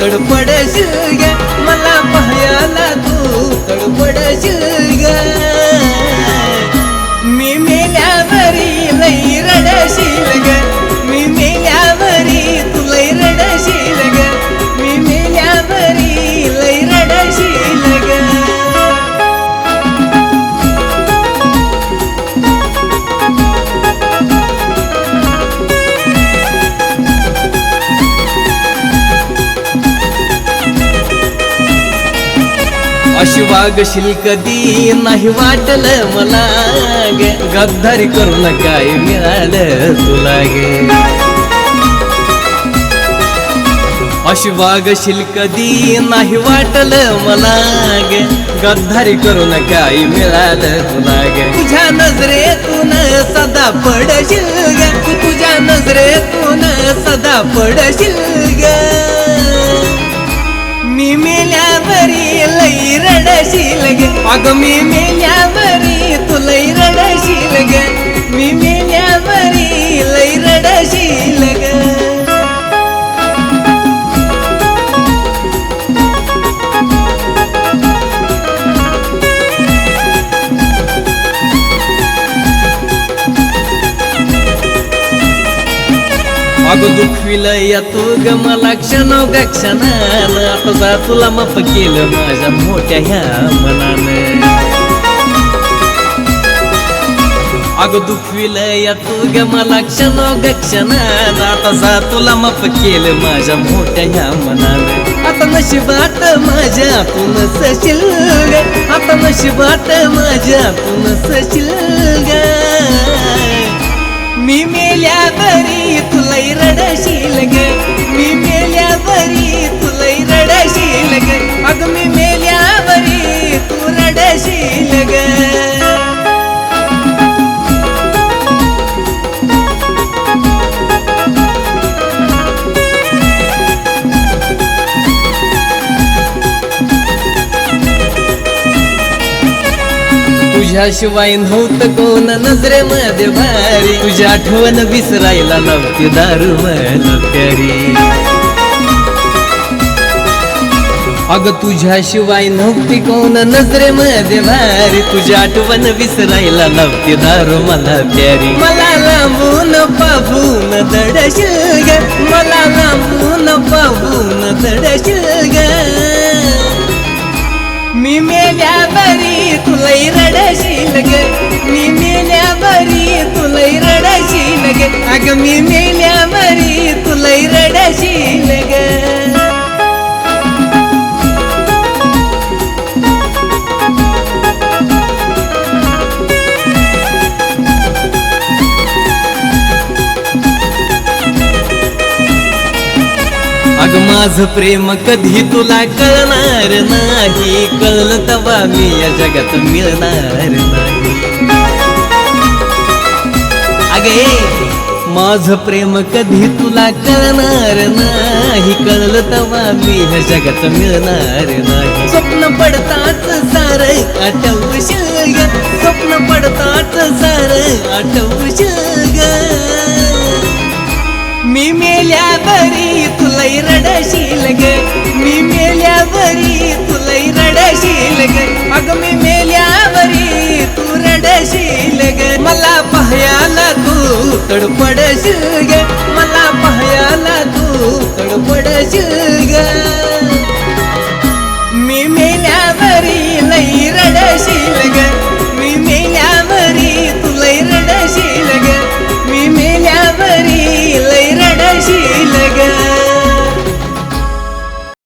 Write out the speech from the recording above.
तडपडशील ग. मला पाहायला तू तडपडशील ग. मी मेल्यावरी लई रडशील ग. अशी वागशील कधी नाही वाटलं मला गद्दारी करून काय मिळालं तुला गे. अशी वागशील कधी नाही वाटलं मला ग. गद्दारी करून काय मिळालं तुला गे. तुझ्या नजरेतून सदा पडशील ग. तुझ्या नजरेतून सदा पडशील ग. रडशील ग. अग मी मेल्यावरी तू लई रडशील ग. मी मेल्यावरी लई रडशील ग. अगं दुखविल या तू ग मला क्षणोग क्षणानं. आता तुला मप केलं माझ्या मोठ्या ह्या मनानं. अगं दुखविल या तू ग मला क्षणोग क्षणानं. आता जा तुला मप केलं माझ्या मोठ्या ह्या मनानं. आता नशिबात माझ्या तून सशील ग. आता नशिबात माझ्या तून सशील ग. मी मेल्या बरी तुला रडशील ग. मी मेल्या तुझ्याशिवाय नव्हतं कोण नजरेमध्ये भारी. तुझी आठवण विसरायला नव्हती दारू मला प्यारी अग तुझ्याशिवाय नव्हती कोण नजरेमध्ये भारी. तुझी आठवण विसरायला नव्हती दारू मला प्यारी मला लांबून पाहून दडशील ग. मला लांबून पाहून दडशील ग. मी मेल्यावरी तुलाई रडशील ग. मी मेल्यावरी तुलाई रडशील ग. अग मी मेल्यावरी तुलाई रडशील ग. मग माझ प्रेम कधी तुला कळणार नाही? कळलं तवा मी या जगात मिळणार नाही. अगे माझ प्रेम कधी तुला कळणार नाही? कळलं तवा मी ह्या जगात मिळणार नाही. स्वप्न पडताच सार आठवशील ग स्वप्न पडताच सार आठवशील ग मी मेल्यावरी तुलई रडशील ग. मी मेल्यावरी तुलई रडशील ग. अग मी मेल्यावरी तू रडशील ग. मला पाहयाला तू तडपडशील ग. मला पाहयाला तू तडपडशील ग. मी मेल्यावरी लई रडशील ग. मी मेल्यावरी